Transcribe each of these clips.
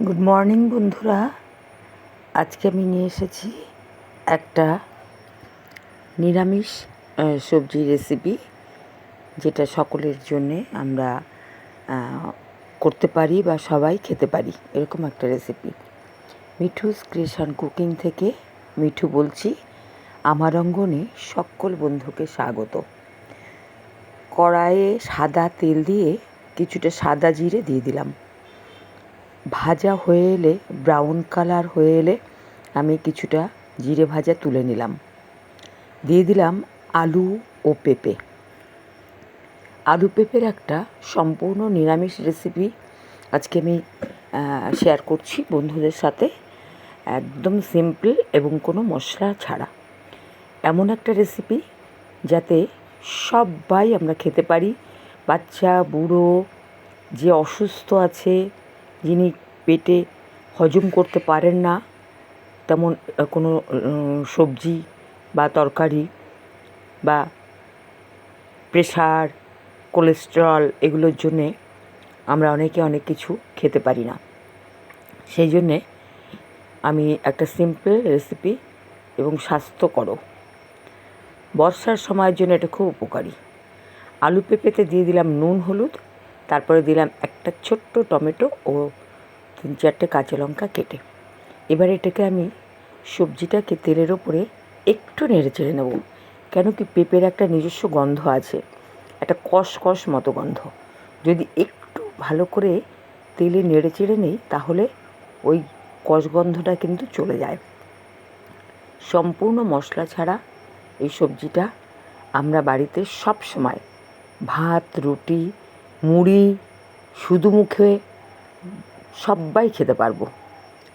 Good morning বন্ধুরা। আজকে আমি নিয়ে এসেছি একটা নিরামিষ সবজি রেসিপি যেটা সকলের জন্যে আমরা করতে পারি বা সবাই খেতে পারি। এরকম একটা রেসিপি মিঠুস ক্রিয়েশন কুকিং থেকে মিঠু বলছি। আমার অঙ্গনে সকল বন্ধুকে স্বাগত। কড়াইয়ে সাদা তেল দিয়ে কিছুটা সাদা জিরে দিয়ে দিলাম। ভাজা হয়ে এলে ব্রাউন কালার হয়ে এলে আমি কিছুটা জিরে ভাজা তুলে নিলাম। দিয়ে দিলাম আলু ও পেঁপে। আলু পেঁপের একটা সম্পূর্ণ নিরামিষ রেসিপি আজকে আমি শেয়ার করছি বন্ধুদের সাথে। একদম সিম্পল এবং কোনো মশলা ছাড়া। এমন একটা রেসিপি যাতে সবাই আমরা খেতে পারি। বাচ্চা, বুড়ো, যে অসুস্থ আছে যিনি পেটে হজম করতে পারেন না, তেমন কোনো সবজি বা তরকারি বা প্রেশার কোলেস্টেরল এগুলোর জন্যে আমরা অনেকে অনেক কিছু খেতে পারি না। সেই জন্যে আমি একটা সিম্পল রেসিপি এবং স্বাস্থ্যকরও। বর্ষার সময়ের জন্য এটা খুব উপকারী। আলু পেঁপেতে দিয়ে দিলাম নুন, হলুদ তারপরে দিলাম একটা ছোট্ট টমেটো ও তিন চারটে কাঁচা লঙ্কা কেটে। এবার এটাকে আমি সবজিটাকে তেলের ওপরে একটু নেড়ে চেড়ে নেব, কেন কি পেঁপের একটা নিজস্ব গন্ধ আছে, একটা কষ কষ মতো গন্ধ। যদি একটু ভালো করে তেলে নেড়ে চেড়ে নিই, তাহলে ওই কষ গন্ধটা কিন্তু চলে যায়। সম্পূর্ণ মশলা ছাড়া এই সবজিটা আমরা বাড়িতে সব সময় ভাত, রুটি মুড়ি, শুধু মুখে সবাই খেতে পারব,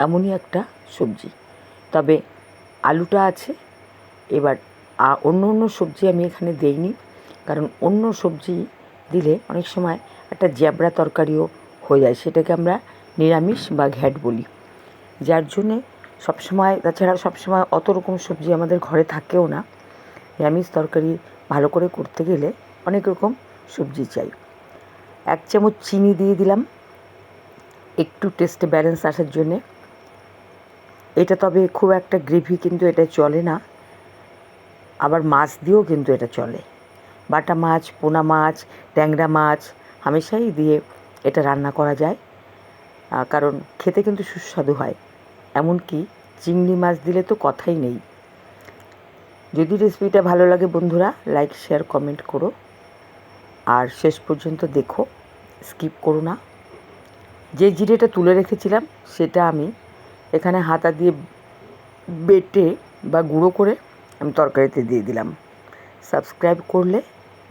এমনই একটা সবজি। তবে আলুটা আছে, এবার অন্য অন্য সবজি আমি এখানে দেইনি, কারণ অন্য সবজি দিলে অনেক সময় একটা জ্যাবড়া তরকারিও হয়ে যায়, সেটাকে আমরা নিরামিষ বা ঘ্যাট বলি। যার জন্যে সবসময়, তাছাড়া সবসময় অত রকম সবজি আমাদের ঘরে থাকেও না। নিরামিষ তরকারি ভালো করে করতে গেলে অনেক রকম সবজি চাই। এক চামচ চিনি দিয়ে দিলাম। একটু টেস্টে ব্যালেন্স আসার জন্যে। এটা তবে খুব একটা গ্রেভি কিন্তু এটা চলে না। আবার মাছ দিয়েও কিন্তু এটা চলে। বাটা মাছ, পোনা মাছ, ট্যাংরা মাছ, হামেশাই দিয়ে এটা রান্না করা যায়। কারণ খেতে কিন্তু সুস্বাদু হয়। এমনকি চিংড়ি মাছ দিলে তো কথাই নেই। যদি রেসিপিটা ভালো লাগে বন্ধুরা লাইক শেয়ার কমেন্ট করো। আর শেষ পর্যন্ত দেখো। স্কিপ করো না। যে জিরেটা তুলে রেখেছিলাম, সেটা আমি এখানে হাতা দিয়ে বেটে বা গুঁড়ো করে আমি তরকারিতে দিয়ে দিলাম। সাবস্ক্রাইব করলে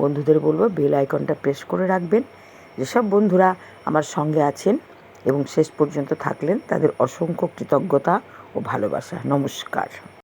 বন্ধুদের বলব, বেল আইকনটা প্রেস করে রাখবেন। যেসব বন্ধুরা আমার সঙ্গে আছেন এবং শেষ পর্যন্ত থাকলেন, তাদের অসংখ্য কৃতজ্ঞতা ও ভালোবাসা। নমস্কার।